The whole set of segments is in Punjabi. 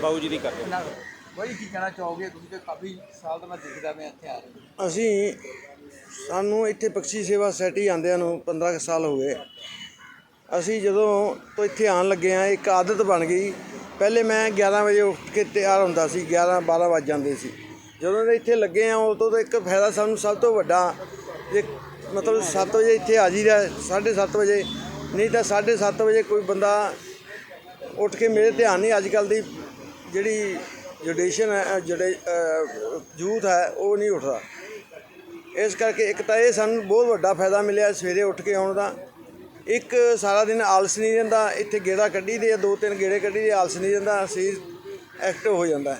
ਕੀ ਕਰਦੇ ਹੋ ਨਾ ਬਈ ਕੀ ਕਹਿਣਾ ਚਾਹੋਗੇ? ਤੁਸੀਂ ਤੇ ਕਾਫੀ ਸਾਲ ਤੋਂ ਮੈਂ ਦੇਖਦਾ ਮੈਂ ਇੱਥੇ ਆ ਰਿਹਾ ਅਸੀਂ ਸਾਨੂੰ ਇੱਥੇ ਪੰਛੀ ਸੇਵਾ ਸੋਸਾਇਟੀ ਆਂਦਿਆਂ ਨੂੰ 15 ਕੁ ਸਾਲ ਹੋ ਗਏ। ਅਸੀਂ ਜਦੋਂ ਤੋਂ ਇੱਥੇ ਆਉਣ ਲੱਗੇ ਆ ਇੱਕ ਆਦਤ ਬਣ ਗਈ। ਪਹਿਲੇ ਮੈਂ 11 ਵਜੇ ਉੱਠ ਕੇ ਤਿਆਰ ਹੁੰਦਾ ਸੀ 11 12 ਵੱਜ ਜਾਂਦੇ ਸੀ। ਜਦੋਂ ਦੇ ਇੱਥੇ ਲੱਗੇ ਆ ਉਦੋਂ ਤੋਂ ਇੱਕ ਫਾਇਦਾ ਸਾਨੂੰ ਸਭ ਤੋਂ ਵੱਡਾ ਜੇ ਮਤਲਬ 7 ਵਜੇ ਇੱਥੇ ਆ ਜੀਦਾ 7:30 ਵਜੇ। ਨਹੀਂ ਤਾਂ 7:30 ਵਜੇ ਕੋਈ ਬੰਦਾ ਉੱਠ ਕੇ ਮੇਰੇ ਧਿਆਨ ਨਹੀਂ ਅੱਜ ਕੱਲ ਦੀ ਜਿਹੜੀ ਜੁਡੀਸ਼ਨ ਹੈ ਅ, ਜਿਹੜੇ ਯੂਥ ਹੈ ਉਹ ਨਹੀਂ ਉੱਠਦਾ। ਇਸ ਕਰਕੇ ਇੱਕ ਤਾਂ ਇਹ ਸਾਨੂੰ ਬਹੁਤ ਵੱਡਾ ਫਾਇਦਾ ਮਿਲਿਆ ਸਵੇਰੇ ਉੱਠ ਕੇ ਆਉਣ ਦਾ। ਇੱਕ ਸਾਰਾ ਦਿਨ ਆਲਸ ਨਹੀਂ ਰਹਿੰਦਾ ਇੱਥੇ ਗੇੜਾ ਕੱਢੀ ਦੇ ਦੋ ਤਿੰਨ ਗੇੜੇ ਕੱਢੀ ਦੇ ਆਲਸ ਨਹੀਂ ਰਹਿੰਦਾ ਸਰੀਰ ਐਕਟਿਵ ਹੋ ਜਾਂਦਾ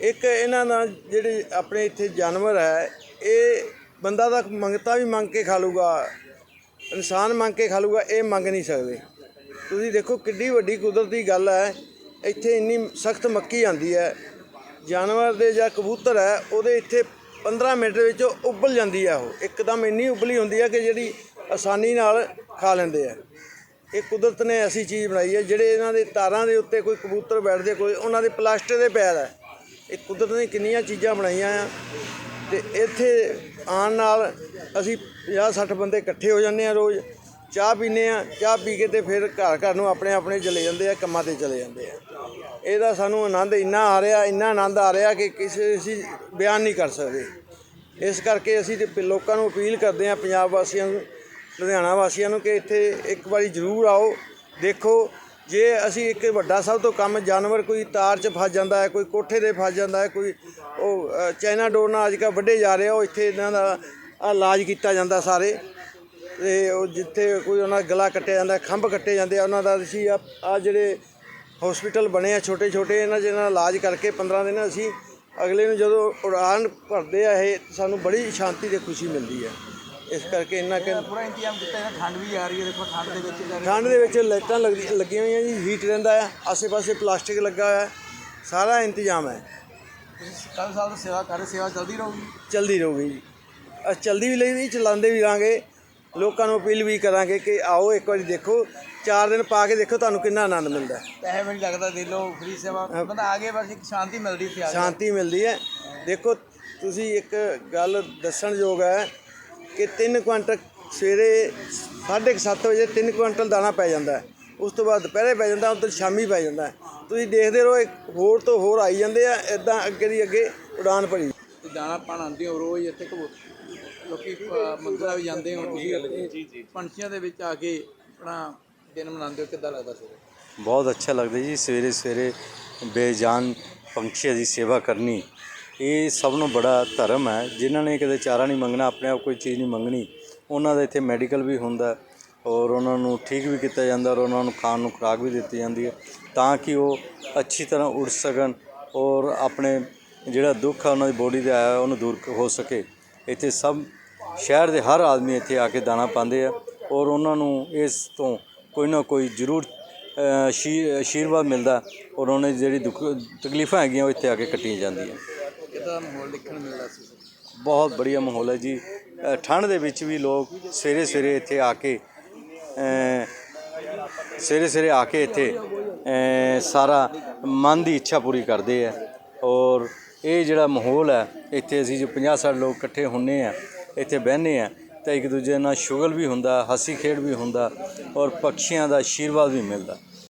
ਇੱਕ ਇਹਨਾਂ ਦਾ ਜਿਹੜੇ ਆਪਣੇ ਇੱਥੇ ਜਾਨਵਰ ਹੈ ਇਹ ਬੰਦਾ ਤਾਂ ਮੰਗਤਾ ਵੀ ਮੰਗ ਕੇ ਖਾ ਲੂਗਾ ਇਨਸਾਨ ਮੰਗ ਕੇ ਖਾ ਲੂਗਾ ਇਹ ਮੰਗ ਨਹੀਂ ਸਕਦੇ। ਤੁਸੀਂ ਦੇਖੋ ਕਿੱਡੀ ਵੱਡੀ ਕੁਦਰਤੀ ਗੱਲ ਹੈ ਇੱਥੇ ਇੰਨੀ ਸਖਤ ਮੱਕੀ ਆਂਦੀ ਹੈ, ਜਾਨਵਰ ਦੇ ਜਾਂ ਕਬੂਤਰ ਹੈ, ਉਹਦੇ ਇੱਥੇ 15 ਮਿੰਟ ਵਿੱਚ ਉਬਲ ਜਾਂਦੀ ਹੈ ਉਹ। ਇੱਕਦਮ ਇੰਨੀ ਉਬਲੀ ਹੁੰਦੀ ਹੈ ਕਿ ਜਿਹੜੀ ਆਸਾਨੀ ਨਾਲ ਖਾ ਲੈਂਦੇ ਆ। ਇਹ ਕੁਦਰਤ ਨੇ ਐਸੀ ਚੀਜ਼ ਬਣਾਈ ਹੈ, ਜਿਹੜੇ ਇਹਨਾਂ ਦੇ ਤਾਰਾਂ ਦੇ ਉੱਤੇ ਕੋਈ ਕਬੂਤਰ ਬੈਠਦੇ, ਕੋਈ ਉਹਨਾਂ ਦੇ ਪਲਾਸਟਿਕ ਦੇ ਪੈਰ ਹੈ। ਇਹ ਕੁਦਰਤ ਨੇ ਕਿੰਨੀਆਂ ਚੀਜ਼ਾਂ ਬਣਾਈਆਂ ਆ ਤੇ ਇੱਥੇ ਆਉਣ ਨਾਲ ਅਸੀਂ 50 60 ਬੰਦੇ ਇਕੱਠੇ ਹੋ ਜਾਂਦੇ ਆ ਰੋਜ਼। ਚਾਹ ਪੀਂਦੇ ਆ ਚਾਹ ਪੀ ਕੇ ਤੇ ਫਿਰ ਘਰ ਘਰ ਨੂੰ ਆਪਣੇ ਆਪਣੇ ਚਲੇ ਜਾਂਦੇ ਆ, ਕੰਮਾਂ ਤੇ ਚਲੇ ਜਾਂਦੇ ਆ। ਇਹਦਾ ਸਾਨੂੰ ਆਨੰਦ ਇੰਨਾ ਆ ਰਿਹਾ, ਇੰਨਾ ਆਨੰਦ ਆ ਰਿਹਾ ਕਿ ਕਿਸੇ ਅਸੀਂ ਬਿਆਨ ਨਹੀਂ ਕਰ ਸਕਦੇ। ਇਸ ਕਰਕੇ ਅਸੀਂ ਤੇ ਲੋਕਾਂ ਨੂੰ ਅਪੀਲ ਕਰਦੇ ਆ ਪੰਜਾਬ ਵਾਸੀਆਂ ਨੂੰ, ਲੁਧਿਆਣਾ ਵਾਸੀਆਂ ਨੂੰ ਕਿ ਇੱਥੇ ਇੱਕ ਵਾਰੀ ਜ਼ਰੂਰ ਆਓ, ਦੇਖੋ, ਜੇ ਅਸੀਂ ਇੱਕ ਵੱਡਾ ਸਭ ਤੋਂ ਕੰਮ ਜਾਨਵਰ ਕੋਈ ਤਾਰ 'ਚ ਫਸ ਜਾਂਦਾ ਹੈ, ਕੋਈ ਕੋਠੇ ਤੇ ਫਸ ਜਾਂਦਾ ਹੈ, ਕੋਈ ਉਹ ਚਾਈਨਾ ਡੋਰ ਨਾਲ ਅੱਜ ਕੱਲ੍ਹ ਵੱਡੇ ਜਾ ਰਹੇ ਉਹ ਇੱਥੇ ਇਹਨਾਂ ਦਾ ਇਲਾਜ ਕੀਤਾ ਜਾਂਦਾ ਸਾਰੇ। ਤੇ ਉਹ ਜਿੱਥੇ ਕੋਈ ਉਹਨਾਂ ਦਾ ਗਲਾ ਕੱਟਿਆ ਜਾਂਦਾ ਖੰਭ ਕੱਟੇ ਜਾਂਦੇ ਆ ਉਹਨਾਂ ਦਾ ਅਸੀਂ ਆ ਜਿਹੜੇ ਹਸਪੀਟਲ ਬਣੇ ਆ ਛੋਟੇ ਛੋਟੇ ਇਹਨਾਂ ਜਿਹਨਾਂ ਦਾ ਇਲਾਜ ਕਰਕੇ 15 ਦਿਨ ਅਸੀਂ ਅਗਲੇ ਨੂੰ ਜਦੋਂ ਉਡਾਨ ਭਰਦੇ ਆ ਇਹ ਸਾਨੂੰ ਬੜੀ ਸ਼ਾਂਤੀ ਤੇ ਖੁਸ਼ੀ ਮਿਲਦੀ ਹੈ ਇਸ ਕਰਕੇ ਇਹਨਾਂ ਕਿ ਪੂਰਾ ਇੰਤਜ਼ਾਮ ਕੀਤਾ ਹੈ ਠੰਡ ਵੀ ਆ ਰਹੀ ਹੈ ਦੇਖੋ ਠੰਡ ਦੇ ਵਿੱਚ ਠੰਡ ਦੇ ਵਿੱਚ ਲਾਈਟਾਂ ਲੱਗੀਆਂ ਹੋਈਆਂ ਜੀ ਹੀਟ ਰਹਿੰਦਾ ਹੈ ਆਸੇ-ਪਾਸੇ ਪਲਾਸਟਿਕ ਲੱਗਾ ਹੋਇਆ ਸਾਰਾ ਇੰਤਜ਼ਾਮ ਹੈ। ਕੱਲ ਸਾਲ ਤੋਂ ਸੇਵਾ ਕਰ ਰਹੇ ਸੇਵਾ ਚੱਲਦੀ ਰਹੂਗੀ? ਚਲਦੀ ਰਹੂਗੀ ਜੀ। ਅਸੀਂ ਚਲਦੀ ਵੀ ਲਈ ਚਲਾਉਂਦੇ ਵੀ ਰਾਂਗੇ ਲੋਕਾਂ ਨੂੰ ਅਪੀਲ ਵੀ ਕਰਾਂਗੇ ਕਿ ਆਓ ਇੱਕ ਵਾਰੀ ਦੇਖੋ ਚਾਰ ਦਿਨ ਪਾ ਕੇ ਦੇਖੋ ਤੁਹਾਨੂੰ ਕਿੰਨਾ ਆਨੰਦ ਮਿਲਦਾ ਹੈ। ਪੈਸੇ ਵੀ ਨਹੀਂ ਲੱਗਦਾ ਦੇ ਲੋ ਫ੍ਰੀ ਸੇਵਾ। ਬੰਦਾ ਆਗੇ ਬਸ ਇੱਕ ਸ਼ਾਂਤੀ ਮਿਲਦੀ ਇੱਥੇ ਆ ਕੇ। ਸ਼ਾਂਤੀ ਮਿਲਦੀ ਹੈ। ਦੇਖੋ ਤੁਸੀਂ ਇੱਕ ਗੱਲ ਦੱਸਣ ਯੋਗ ਹੈ ਕਿ 3 ਕੁਇੰਟਲ ਸਵੇਰੇ 7:30 ਵਜੇ 3 ਕੁਇੰਟਲ ਦਾਣਾ ਪੈ ਜਾਂਦਾ ਹੈ। ਉਸ ਤੋਂ ਬਾਅਦ ਦੁਪਹਿਰੇ ਪੈ ਜਾਂਦਾ ਉਦੋਂ ਸ਼ਾਮੀ ਪੈ ਜਾਂਦਾ ਹੈ। ਤੁਸੀਂ ਦੇਖਦੇ ਰਹੋ ਇੱਕ ਹੋਰ ਤੋਂ ਹੋਰ ਆਈ ਜਾਂਦੇ ਆ ਇਦਾਂ ਅੱਗੇ ਦੀ ਅੱਗੇ ਉਡਾਨ ਭਰੀ। ਤੇ ਦਾਣਾ ਪਾਣ ਆਉਂਦੇ ਹੋ ਰੋਜ਼ ਇੱਥੇ ਕਬੂ ਲੋਕੀ ਮੰਦਰਾਂ ਵੀ ਜਾਂਦੇ ਹੋ ਤੁਸੀਂ ਜੀ ਜੀ ਪੰਛੀਆਂ ਦੇ ਵਿੱਚ ਆ ਕੇ ਆਪਣਾ ਦਿਨ ਮਨਾਉਂਦੇ ਹੋ ਕਿੱਦਾਂ ਲੱਗਦਾ ਸਵੇਰੇ? ਬਹੁਤ ਅੱਛਾ ਲੱਗਦਾ ਜੀ ਸਵੇਰੇ ਸਵੇਰੇ ਬੇਜਾਨ ਪੰਛੀਆਂ ਦੀ ਸੇਵਾ ਕਰਨੀ। ਇਹ ਸਭ ਨੂੰ ਬੜਾ ਧਰਮ ਹੈ। ਜਿਨ੍ਹਾਂ ਨੇ ਕਦੇ ਚਾਰਾ ਨਹੀਂ ਮੰਗਣਾ ਆਪਣੇ ਆਪ ਕੋਈ ਚੀਜ਼ ਨਹੀਂ ਮੰਗਣੀ ਉਹਨਾਂ ਦਾ ਇੱਥੇ ਮੈਡੀਕਲ ਵੀ ਹੁੰਦਾ ਔਰ ਉਹਨਾਂ ਨੂੰ ਠੀਕ ਵੀ ਕੀਤਾ ਜਾਂਦਾ ਔਰ ਉਹਨਾਂ ਨੂੰ ਖਾਣ ਨੂੰ ਖੁਰਾਕ ਵੀ ਦਿੱਤੀ ਜਾਂਦੀ ਹੈ ਤਾਂ ਕਿ ਉਹ ਅੱਛੀ ਤਰ੍ਹਾਂ ਉੜ ਸਕਣ ਔਰ ਆਪਣੇ ਜਿਹੜਾ ਦੁੱਖ ਆ ਉਹਨਾਂ ਦੀ ਬੋਡੀ ਤੇ ਆਇਆ ਉਹਨੂੰ ਦੂਰ ਹੋ ਸਕੇ। ਇੱਥੇ ਸਭ ਸ਼ਹਿਰ ਦੇ ਹਰ ਆਦਮੀ ਇੱਥੇ ਆ ਕੇ ਦਾਣਾ ਪਾਉਂਦੇ ਆ ਔਰ ਉਹਨਾਂ ਨੂੰ ਇਸ ਤੋਂ ਕੋਈ ਨਾ ਕੋਈ ਜ਼ਰੂਰ ਆਸ਼ੀਰਵਾਦ ਮਿਲਦਾ ਔਰ ਉਹਨਾਂ ਦੀ ਜਿਹੜੀ ਦੁੱਖ ਤਕਲੀਫਾਂ ਹੈਗੀਆਂ ਉਹ ਇੱਥੇ ਆ ਕੇ ਕੱਟੀਆਂ ਜਾਂਦੀਆਂ। ਕਿੱਦਾਂ ਮਾਹੌਲ ਦੇਖਣ ਨੂੰ ਮਿਲਦਾ ਸੀ? ਬਹੁਤ ਬੜੀਆ ਮਾਹੌਲ ਹੈ ਜੀ। ਠੰਡ ਦੇ ਵਿੱਚ ਵੀ ਲੋਕ ਸਵੇਰੇ ਸਵੇਰੇ ਇੱਥੇ ਆ ਕੇ ਸਵੇਰੇ ਸਵੇਰੇ ਆ ਕੇ ਇੱਥੇ ਸਾਰਾ ਮਨ ਦੀ ਇੱਛਾ ਪੂਰੀ ਕਰਦੇ ਆ ਔਰ ਇਹ ਜਿਹੜਾ ਮਾਹੌਲ ਹੈ, ਇੱਥੇ ਅਸੀਂ ਜੋ 50 60 ਲੋਕ ਇਕੱਠੇ ਹੁੰਨੇ ਆ, ਇੱਥੇ ਬਹਿੰਦੇ ਆ, ਤਾਂ ਇੱਕ ਦੂਜੇ ਨਾਲ ਸ਼ੁਗਲ ਵੀ ਹੁੰਦਾ, ਹਸੀ ਖੇਡ ਵੀ ਹੁੰਦਾ ਔਰ ਪੰਛੀਆਂ ਦਾ ਆਸ਼ੀਰਵਾਦ ਵੀ ਮਿਲਦਾ।